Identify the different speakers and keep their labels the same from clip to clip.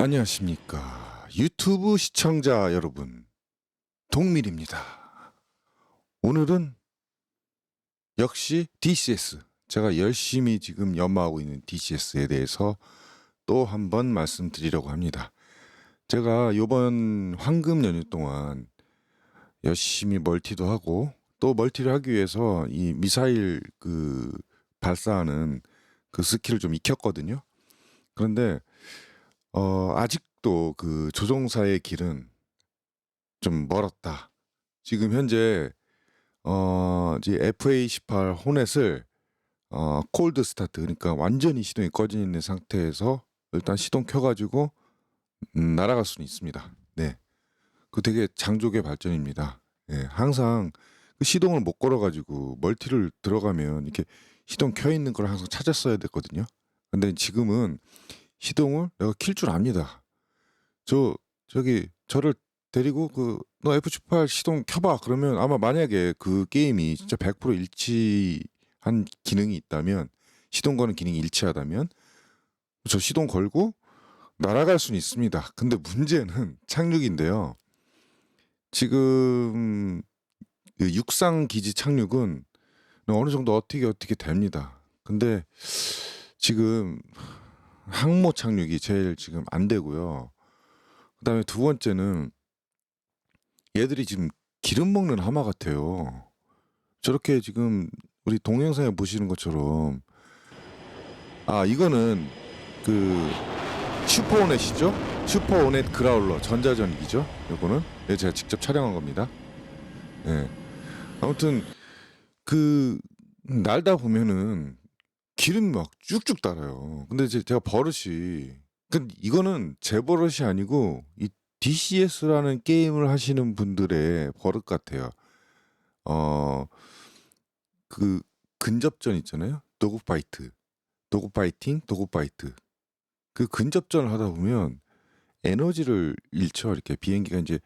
Speaker 1: 안녕하십니까. 유튜브 시청자 여러분, 동밀입니다. 오늘은 역시 DCS. 제가 열심히 지금 연마하고 있는 DCS에 대해서 또 한 번 말씀드리려고 합니다. 제가 요번 황금 연휴 동안 열심히 멀티도 하고 또 멀티를 하기 위해서 이 미사일 그 발사하는 그 스킬을 좀 익혔거든요. 그런데 어 아직도 그 조종사의 길은 좀 멀었다. 지금 현재 어 이제 FA18 호넷을 어 콜드 스타트 그러니까 완전히 시동이 꺼져 있는 상태에서 일단 시동 켜 가지고 음 날아갈 수는 있습니다. 네. 그 되게 장족의 발전입니다. 예. 항상 그 시동을 못 걸어 가지고 멀티를 들어가면 이렇게 시동 켜 있는 걸 항상 찾았어야 됐거든요. 근데 지금은 시동을 내가 킬 줄 압니다. 저 저기 저를 데리고 그 너 F18 시동 켜봐 그러면 아마 만약에 그 게임이 진짜 100% 일치한 기능이 있다면 시동거는 기능이 일치하다면 저 시동 걸고 날아갈 수는 있습니다. 근데 문제는 착륙인데요. 지금 그 육상 기지 착륙은 어느 정도 어떻게 어떻게 됩니다. 근데 지금 항모 착륙이 제일 지금 안 되고요. 그다음에 두 번째는 얘들이 지금 기름 먹는 하마 같아요. 저렇게 지금 우리 동영상에 보시는 것처럼 아 이거는 그 슈퍼오넷이죠? 슈퍼오넷 그라울러 전자전기죠? 이거는 예, 제가 직접 촬영한 겁니다. 예. 아무튼 그 날다 보면은 기름이 막 쭉쭉 달아요. 근데 이제 제가 버릇이 그 이거는 제 버릇이 아니고 이 DCS라는 게임을 하시는 분들의 버릇 같아요. 어, 그 근접전 있잖아요. 도구 파이트. 도구 파이팅, 도구 파이트. 그 근접전을 하다 보면 에너지를 잃죠. 이렇게 비행기가 이제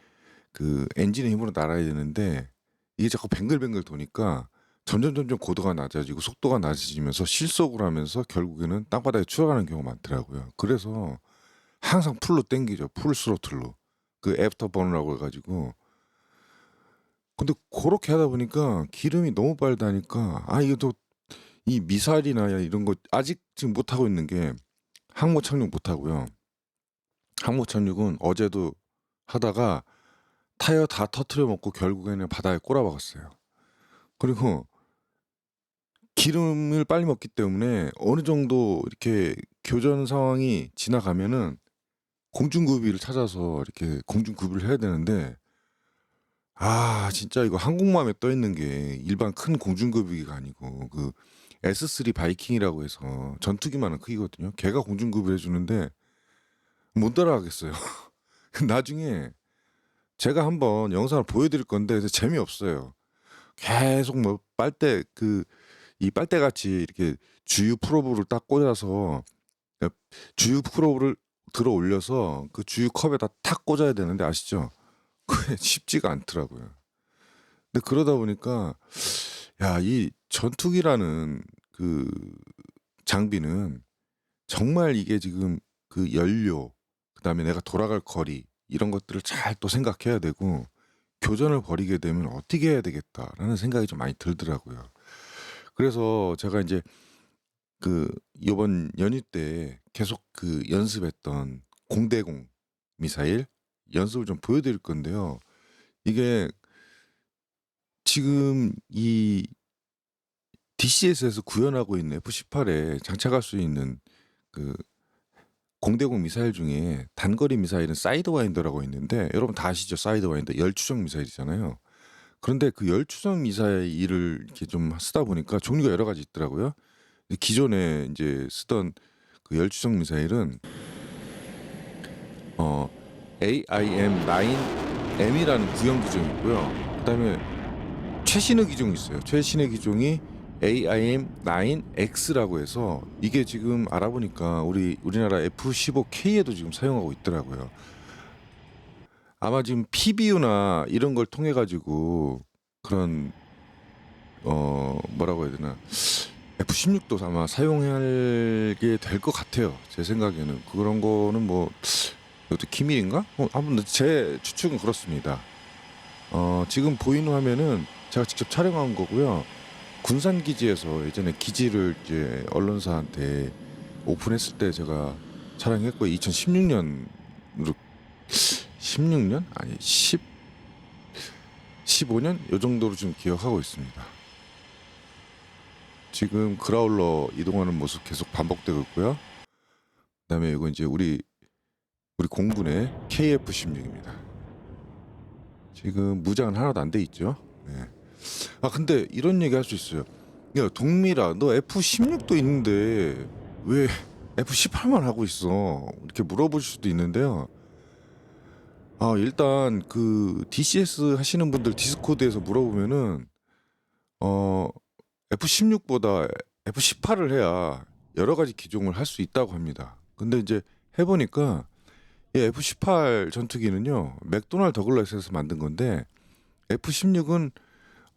Speaker 1: 그 엔진의 힘으로 날아야 되는데 이게 자꾸 뱅글뱅글 도니까 점점 점점 고도가 낮아지고 속도가 낮아지면서 실속을 하면서 결국에는 땅바닥에 추락하는 경우가 많더라고요. 그래서 항상 풀로 땡기죠. 풀 스로틀로. 그 애프터 버너라고 해가지고. 근데 그렇게 하다 보니까 기름이 너무 빨 다니까 아이거또이 미사일이나 이런 거 아직 지금 못 하고 있는 게 항모 착륙 못 하고요. 항모 착륙은 어제도 하다가 타이어 다 터트려 먹고 결국에는 바다에 꼬라박았어요. 그리고 기름을 빨리 먹기 때문에 어느 정도 이렇게 교전 상황이 지나가면은 공중급유를 찾아서 이렇게 공중급유를 해야 되는데 아 진짜 이거 한국마음에떠 있는 게 일반 큰 공중급유기가 아니고 그 S3 바이킹이라고 해서 전투기만한 크기거든요. 걔가 공중급유를 해주는데 못 따라가겠어요. 나중에 제가 한번 영상을 보여드릴 건데 재미없어요. 계속 뭐 빨대 그이 빨대같이 이렇게 주유 프로브를 딱 꽂아서 예, 주유 프로브를 들어 올려서 그 주유 컵에다 탁 꽂아야 되는데 아시죠? 그게 쉽지가 않더라고요. 근데 그러다 보니까 야, 이 전투기라는 그 장비는 정말 이게 지금 그 연료, 그다음에 내가 돌아갈 거리 이런 것들을 잘 또 생각해야 되고 교전을 벌이게 되면 어떻게 해야 되겠다라는 생각이 좀 많이 들더라고요. 그래서 제가 이제그 요번 연휴 때 계속 그 연습했던 공대공 미사일 연습을 좀 보여 드릴 건데요. 이게 지금 이 DCS에서 구현하고 있는 F-18에 장착할 수 있는 그 공대공 미사일 중에 단거리 미사일은 사이드와인더라고 있는데 여러분 다 아시죠? 사이드와인더 열추정 미사일이잖아요. 그런데 그 열추성 미사의 일을 이렇게 좀 쓰다 보니까 종류가 여러 가지 있더라고요. 기존에 인제 쓰던 그 열추성 미사일은 어 AIM-9M 이라는 구형 기종이 있고요. 그다음에 최신의 기종이 있어요. 최신의 기종이 AIM-9X라고 해서 이게 지금 알아보니까 우리 우리나라 F-15K에도 지금 사용하고 있더라고요. 아마 지금 PBU나 이런 걸 통해 가지고 그런 어 뭐라고 해야 되나 F16도 아마 사용하게 될 것 같아요. 제 생각에는 그런 거는 뭐 이것도 기밀인가? 어, 아무튼 제 추측은 그렇습니다. 어, 지금 보이는 화면은 제가 직접 촬영한 거고요. 군산 기지에서 예전에 기지를 이제 언론사한테 오픈했을 때 제가 촬영했고 2016년 16년 아니 10 15년 요 정도로 지금 기억하고 있습니다. 지금 그라울러 이동하는 모습 계속 반복되고 있고요. 그다음에 이거 이제 우리 우리 공군의 KF-16입니다. 지금 무장은 하나도 안 돼 있죠. 네. 아 근데 이런 얘기 할 수 있어요. 야 동미라 너 F-16도 있는데 왜 F-18만 하고 있어? 이렇게 물어볼 수도 있는데요. 아, 일단 그 DCS 하시는 분들 디스코드에서 물어보면은 어 F16보다 F18을 해야 여러 가지 기종을 할 수 있다고 합니다. 근데 이제 해 보니까 예, F18 전투기는요. 맥도날 더글라스에서 만든 건데 F16은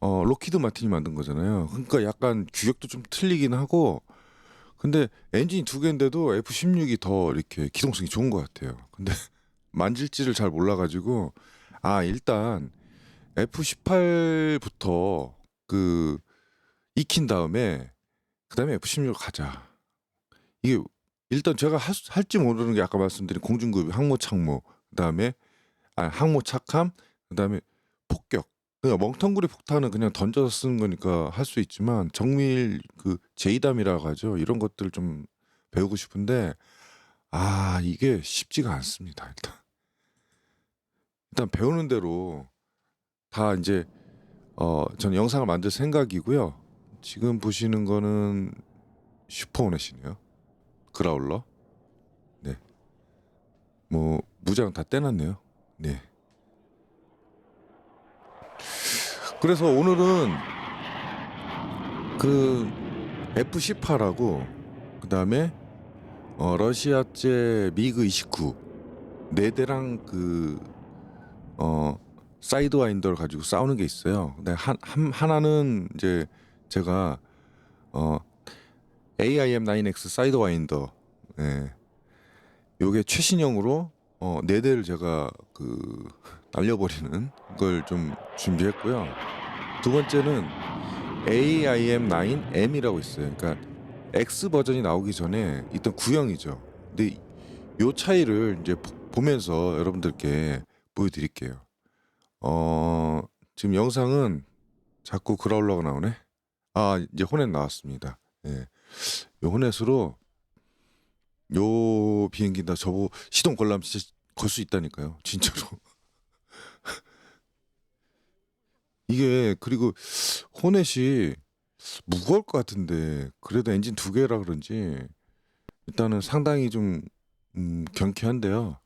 Speaker 1: 어 로키드 마틴이 만든 거잖아요. 그러니까 약간 규격도 좀 틀리긴 하고 근데 엔진이 두 개인데도 F16이 더 이렇게 기동성이 좋은 것 같아요. 근데 만질지를 잘 몰라가지고 아 일단 F18부터 그 익힌 다음에 그다음에 F16로 가자. 이게 일단 제가 하, 할지 모르는 게 아까 말씀드린 공중급이 항모 착모 그다음에 아 항모 착함 그다음에 폭격 그니까 멍텅구리 폭탄은 그냥 던져서 쓰는 거니까 할 수 있지만 정밀 그 제이담이라고 하죠 이런 것들을 좀 배우고 싶은데 아 이게 쉽지가 않습니다 일단 일단 배우는 대로 다 이제 어, 저 영상을 만들 생각이고요. 지금 보시는 거는 슈퍼오넷이네요. 그라울러. 네. 뭐 무장 다 떼놨네요. 네. 그래서 오늘은 그 F-18하고 그 다음에 어, 러시아제 미그 29네 대랑 그어 사이드 와인더를 가지고 싸우는 게 있어요. 근데 한, 한 하나는 이제 제가 어 AIM9X 사이드 와인더 예. 요게 최신형으로 어, 네 대를 제가 그 날려버리는 걸 좀 준비했고요. 두 번째는 AIM9M이라고 있어요. 그러니까 X 버전이 나오기 전에 일단 구형이죠. 근데 요 차이를 이제 보면서 여러분들께 보여드릴게요. 어, 지금 영상은 자꾸 그라울러가 나오네. 아, 이제 혼넷 나왔습니다. 예. 요 혼넷으로 요 비행기 나 저보 시동 걸라걸수 있다니까요. 진짜로. 이게 그리고 호넷이 무거울 것 같은데 그래도 엔진 두 개라 그런지 일단은 상당히 좀 음, 경쾌한데요.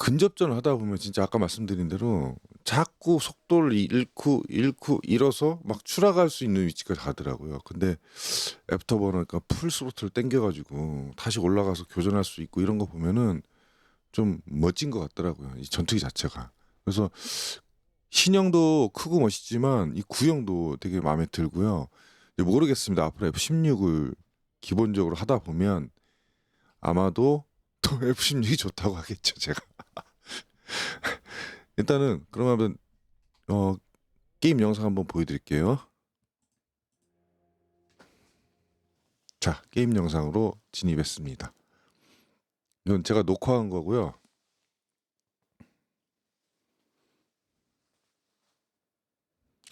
Speaker 1: 근접전을 하다 보면 진짜 아까 말씀드린 대로 자꾸 속도를 잃고 잃고 잃어서 막 추락할 수 있는 위치까지 가더라고요. 근데 애프터버너 니까풀 그러니까 스로틀 땡겨가지고 다시 올라가서 교전할 수 있고 이런 거 보면은 좀 멋진 것 같더라고요. 이 전투기 자체가. 그래서 신형도 크고 멋있지만 이 구형도 되게 마음에 들고요. 모르겠습니다. 앞으로 F16을 기본적으로 하다 보면 아마도 또 F16이 좋다고 하겠죠, 제가. 일단은 그러면 어, 게임 영상 한번 보여드릴게요. 자, 게임 영상으로 진입했습니다. 이건 제가 녹화한 거고요.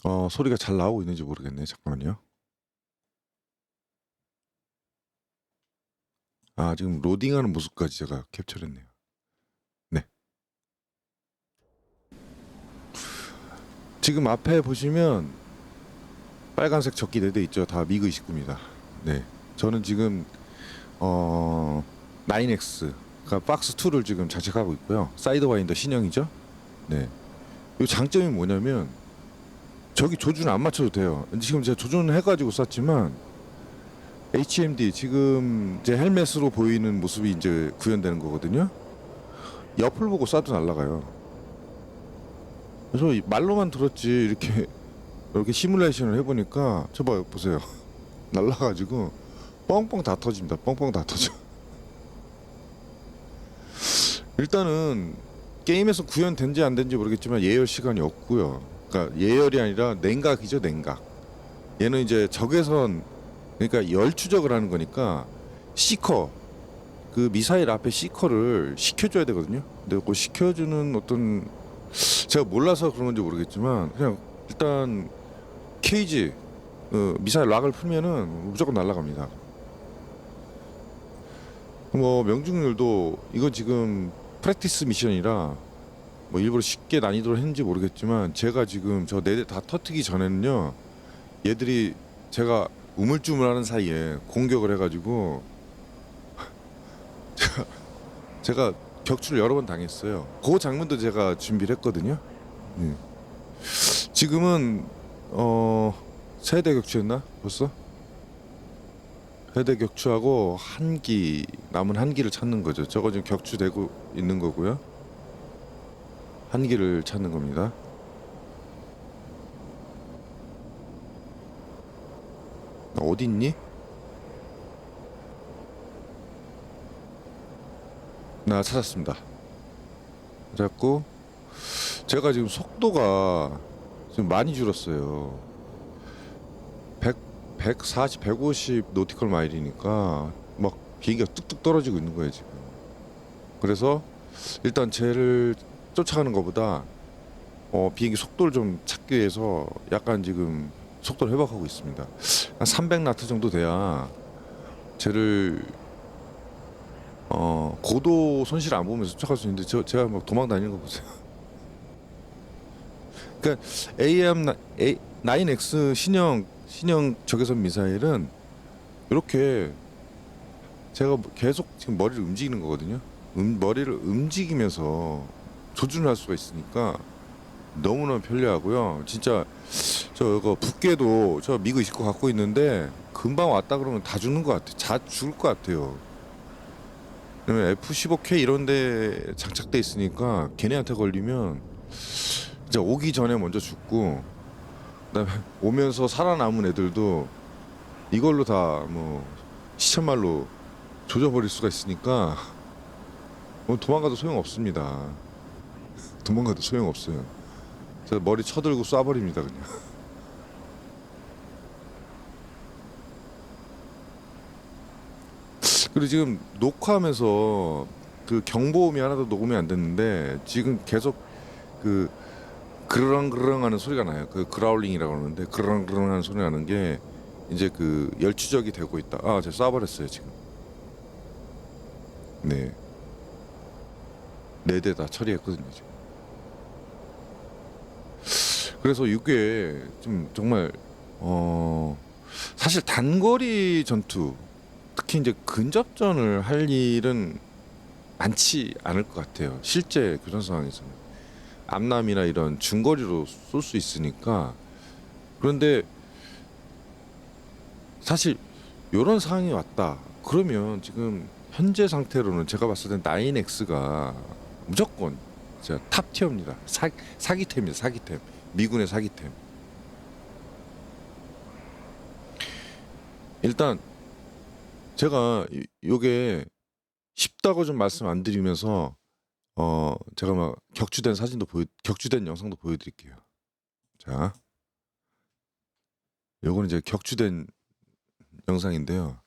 Speaker 1: 어, 소리가 잘 나오고 있는지 모르겠네. 잠깐만요. 아 지금 로딩하는 모습까지 제가 캡처했네요. 네. 지금 앞에 보시면 빨간색 적기 네대 있죠. 다 미그 29입니다. 네. 저는 지금 어 9X 그 박스 2를 지금 자책하고 있고요. 사이드 와인더 신형이죠. 네. 이 장점이 뭐냐면 저기 조준 안 맞춰도 돼요. 지금 제가 조준해 가지고 쐈지만 HMD 지금 제 헬멧으로 보이는 모습이 이제 구현되는 거거든요. 옆을 보고 쏴도 날아가요. 그래서 말로만 들었지 이렇게 이렇게 시뮬레이션을 해보니까 저봐 보세요. 날라가지고 뻥뻥 다 터집니다. 뻥뻥 다 터져. 일단은 게임에서 구현된지 안 된지 모르겠지만 예열 시간이 없고요. 그러니까 예열이 아니라 냉각이죠 냉각. 얘는 이제 적외선 그러니까 열 추적을 하는 거니까 시커 그 미사일 앞에 시커를 시켜줘야 되거든요. 근데 그 시켜주는 어떤 제가 몰라서 그런 건지 모르겠지만 그냥 일단 케이지 어, 미사일 락을 풀면은 무조건 날아갑니다. 뭐 명중률도 이거 지금 프랙티스 미션이라 뭐 일부러 쉽게 난이도를 했는지 모르겠지만 제가 지금 저네대다 터트기 전에는요 얘들이 제가 우물쭈물하는 사이에 공격을 해가지고 제가, 제가 격추를 여러 번 당했어요. 그 장면도 제가 준비를 했거든요. 네. 지금은 어 세대 격추였나 벌써? 세대 격추하고 한기 남은 한기를 찾는 거죠. 저거 지금 격추되고 있는 거고요. 한기를 찾는 겁니다. 너 어디 있니? 나 찾았습니다. 그래고 제가 지금 속도가 지금 많이 줄었어요. 100, 140, 150 노티컬 마일이니까 막 비행기가 뚝뚝 떨어지고 있는 거예요 지금. 그래서 일단 쟤를 쫓아가는 것보다 어, 비행기 속도를 좀 찾기 위해서 약간 지금 속도를 회복하고 있습니다. 한 300나트 정도 돼야 쟤를 어, 고도 손실 안 보면서 쫓아갈 수 있는데 저, 제가 막 도망 다니는 거 보세요. 그러니까 AM 9X 신형 신형 적외선 미사일은 이렇게 제가 계속 지금 머리를 움직이는 거거든요. 음, 머리를 움직이면서 조준할 수가 있으니까 너무너무 편리하고요. 진짜 저거 붓게도 저 미국 있을것 갖고 있는데 금방 왔다 그러면 다 죽는 것 같아요. 다 죽을 것 같아요. F15K 이런데 장착돼 있으니까 걔네한테 걸리면 진짜 오기 전에 먼저 죽고 그다음에 오면서 살아남은 애들도 이걸로 다 뭐 시쳇말로 조져버릴 수가 있으니까 뭐 도망가도 소용없습니다. 도망가도 소용없어요. 저 머리 쳐들고 쏴버립니다 그냥. 그리고 지금 녹화하면서 그 경보음이 하나도 녹음이 안 됐는데 지금 계속 그 그르렁그르렁 하는 소리가 나요. 그 그라울링이라고 하는데 그르렁그르렁 하는 소리 나는 게 이제 그 열추적이 되고 있다. 아, 제가 쏴버렸어요, 지금. 네. 4대다 처리했거든요, 지금. 그래서 이게 좀 정말 어 사실 단거리 전투 특히 이제 근접전을 할 일은 많지 않을 것 같아요. 실제 교전 상황에서는 암남이나 이런 중거리로 쏠 수 있으니까 그런데 사실 이런 상황이 왔다 그러면 지금 현재 상태로는 제가 봤을 땐 9X가 무조건 탑티어입니다. 사, 사기템이에요. 사기템. 미군의 사기템. 일단 제가 요게 쉽다고 좀 말씀 안 드리면서 어 제가 막격추된 사진도 보여 격주된 영상도 보여드릴게요. 자, 요거는 이제 격추된 영상인데요.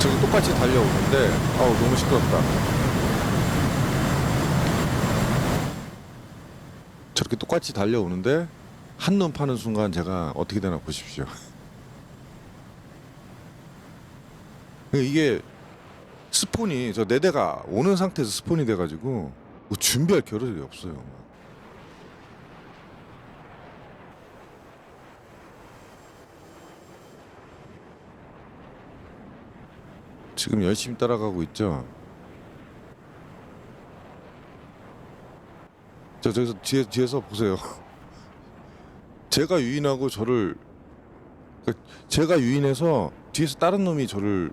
Speaker 1: 저도 똑같이 달려오는데 아우 너무 시끄럽다. 저렇게 똑같이 달려오는데 한눈 파는 순간 제가 어떻게 되나 보십시오. 그러니까 이게 스폰이 저네 대가 오는 상태에서 스폰이 돼가지고 뭐 준비할 겨를이 없어요. 지금 열심히 따라가고 있죠. 저 저기서 뒤에 뒤에서 보세요. 제가 유인하고 저를 그러니까 제가 유인해서 뒤에서 다른 놈이 저를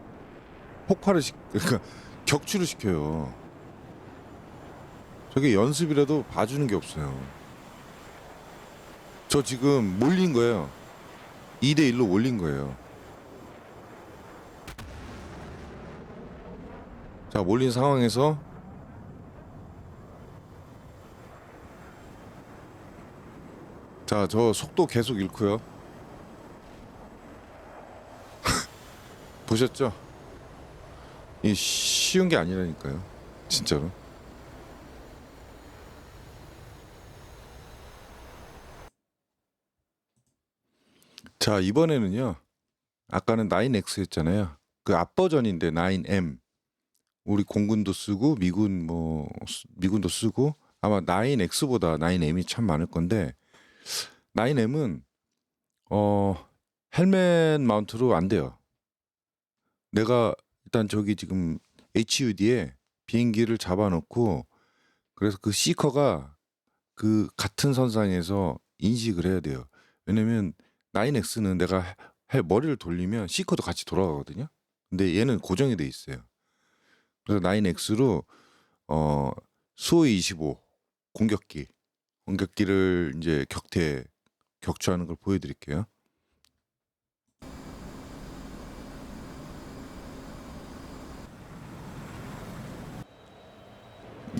Speaker 1: 폭발을 시 그러니까 격추를 시켜요. 저게 연습이라도 봐주는 게 없어요. 저 지금 몰린 거예요. 2대 1로 몰린 거예요. 자 몰린 상황에서 자, 저 속도 계속 잃고요. 보셨죠? 이 쉬운 게 아니라니까요. 진짜로. 자, 이번에는요. 아까는 9X였잖아요. 그 앞버전인데 9M. 우리 공군도 쓰고 미군 뭐 미군도 쓰고 아마 9X보다 9M이 참 많을 건데 나인엠은 어 헬멧 마운트로 안 돼요. 내가 일단 저기 지금 HUD에 비행기를 잡아놓고 그래서 그 시커가 그 같은 선상에서 인식을 해야 돼요. 왜냐면 나 9X는 내가 해, 머리를 돌리면 시커도 같이 돌아가거든요. 근데 얘는 고정이 돼 있어요. 그래서 나 9X로 어 수호 25 공격기 공격기를 이제 격퇴 격추하는 걸 보여드릴게요.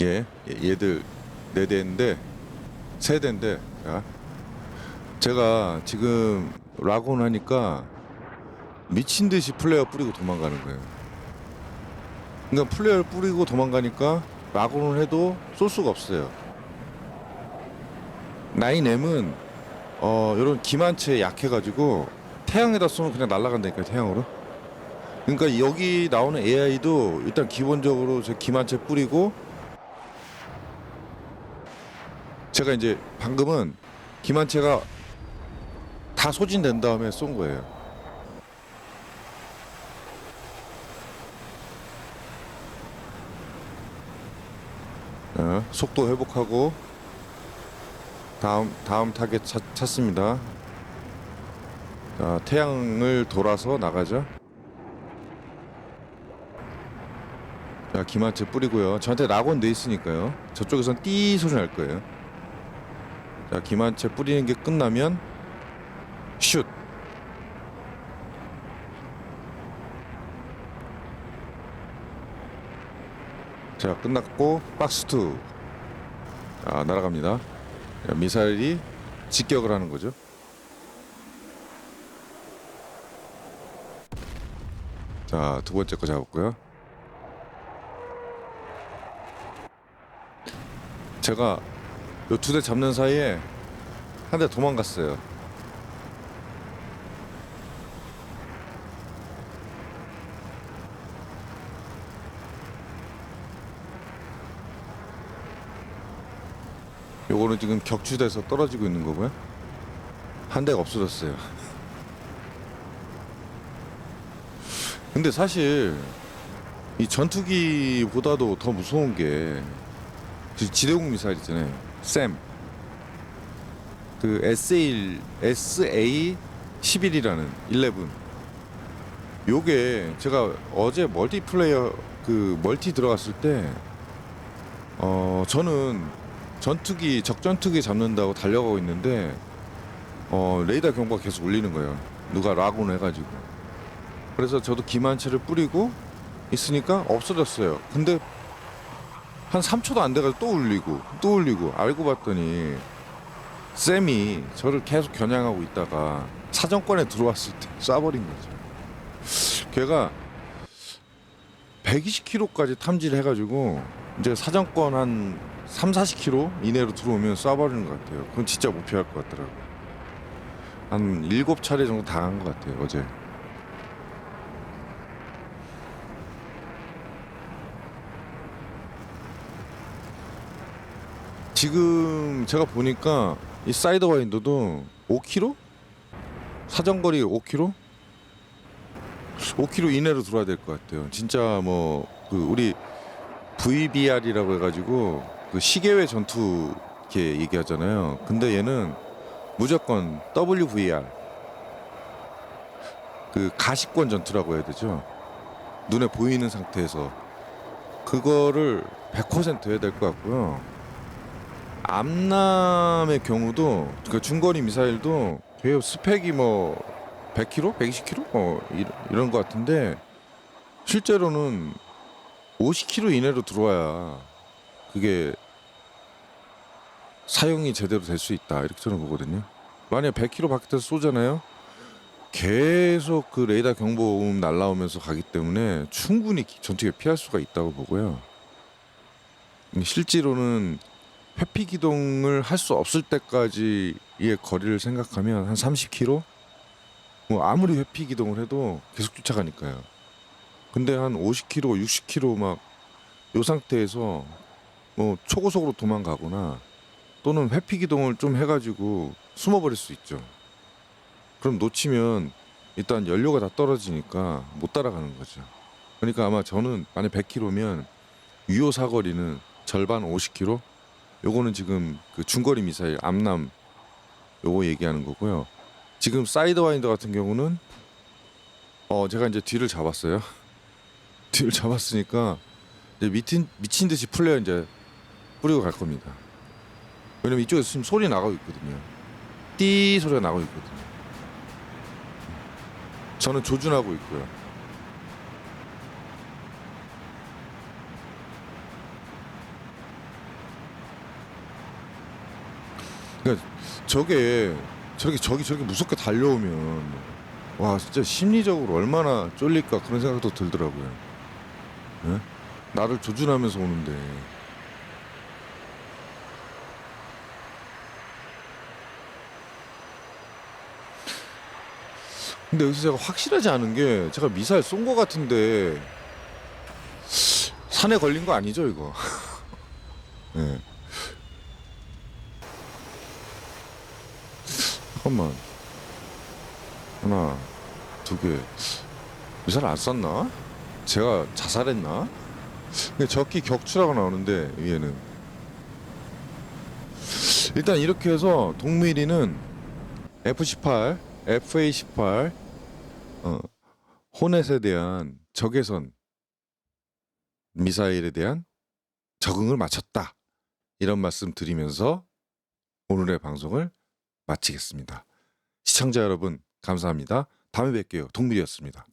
Speaker 1: 예, 예, 얘들 네 대인데 세 대인데 제가 지금 라곤 하니까 미친 듯이 플레이어 뿌리고 도망가는 거예요. 그러니까 플레이어 뿌리고 도망가니까 라곤을 해도 쏠 수가 없어요. 나인엠은 어 이런 기만체에 약해가지고 태양에다 쏘면 그냥 날아간다니까요 태양으로 그러니까 여기 나오는 AI도 일단 기본적으로 제 기만체 뿌리고 제가 이제 방금은 기만체가 다 소진된 다음에 쏜 거예요 어, 속도 회복하고 다음 다음 타겟 찾, 찾습니다. 자, 태양을 돌아서 나가죠. 자, 기마트 뿌리고요. 저한테 낙원 돼 있으니까요. 저쪽에선 띠 소리 날 거예요. 자, 기마체 뿌리는 게 끝나면 슛. 자, 끝났고 박스 2. 아, 날아갑니다. 미사일이 직격을 하는 거죠. 자, 두 번째 거 잡았고요. 제가 요두대 잡는 사이에 한 대 도망갔어요. 바로 지금 격추돼서 떨어지고 있는 거고요. 한 대가 없어졌어요. 근데 사실 이 전투기보다도 더 무서운 게 그 지대공 미사일 있잖아요. 쌤. 그 s a SA11이라는 11. 요게 제가 어제 멀티플레이어 그 멀티 들어갔을 때 어, 저는 전투기 적전투기 잡는다고 달려가고 있는데 어, 레이더 경보가 계속 울리는 거예요. 누가 라군 해가지고. 그래서 저도 기만체를 뿌리고 있으니까 없어졌어요. 근데 한 3초도 안 돼가지고 또 울리고 또 울리고 알고 봤더니 쌤이 저를 계속 겨냥하고 있다가 사정권에 들어왔을 때 쏴버린 거죠. 걔가 120km까지 탐지를 해가지고 이제 사정권 한 3, 40km 이내로 들어오면 쏴버리는 것 같아요. 그건 진짜 못 피할 것 같더라고요. 한 7차례 정도 당한 것 같아요, 어제. 지금 제가 보니까 이 사이드 와인더도 5km? 사정거리 5km? 5km 이내로 들어야 와될것 같아요. 진짜 뭐 그 우리 VBR이라고 해가지고 그시계외 전투 이렇게 얘기하잖아요. 근데 얘는 무조건 WVR 그 가시권 전투라고 해야 되죠. 눈에 보이는 상태에서 그거를 100% 해야 될 것 같고요. 암남의 경우도 그 중거리 미사일도 되게 스펙이 뭐 100km, 120km 뭐 이런 것 같은데 실제로는 50km 이내로 들어와야 그게 사용이 제대로 될 수 있다 이렇게 저는 보거든요. 만약 100km 밖에서 쏘잖아요. 계속 그 레이더 경보음 날라오면서 가기 때문에 충분히 전투기 피할 수가 있다고 보고요. 실제로는 회피 기동을 할 수 없을 때까지의 거리를 생각하면 한 30km? 뭐 아무리 회피 기동을 해도 계속 쫓아가니까요. 근데 한 50km, 60km 막요 상태에서 뭐 초고속으로 도망가거나 또는 회피 기동을 좀 해가지고 숨어버릴 수 있죠. 그럼 놓치면 일단 연료가 다 떨어지니까 못 따라가는 거죠. 그러니까 아마 저는 만약 100km면 유효 사거리는 절반 50km. 요거는 지금 그 중거리 미사일 암남 요거 얘기하는 거고요. 지금 사이드 와인더 같은 경우는 어 제가 이제 뒤를 잡았어요. 뒤를 잡았으니까 이제 미친 미친 듯이 풀려 이제 뿌리고 갈 겁니다. 왜냐면 이쪽에서 지금 소리 나가고 있거든요. 띠 소리가 나고 있거든요. 저는 조준하고 있고요. 그러니까 저게 저기 저기 저기 무섭게 달려오면 와 진짜 심리적으로 얼마나 쫄릴까 그런 생각도 들더라고요. 네? 나를 조준하면서 오는데 근데 여기서 제가 확실하지 않은 게 제가 미사일 쏜 거 같은데 산에 걸린 거 아니죠 이거? 네. 잠깐만 하나 두 개 미사일 안 쐈나? 제가 자살했나? 근데 적기 격추라고 나오는데 위에는 일단 이렇게 해서 동미리는 F18, FA18 어, 호넷에 대한 적외선 미사일에 대한 적응을 마쳤다. 이런 말씀 드리면서 오늘의 방송을 마치겠습니다. 시청자 여러분 감사합니다. 다음에 뵐게요. 동물이었습니다.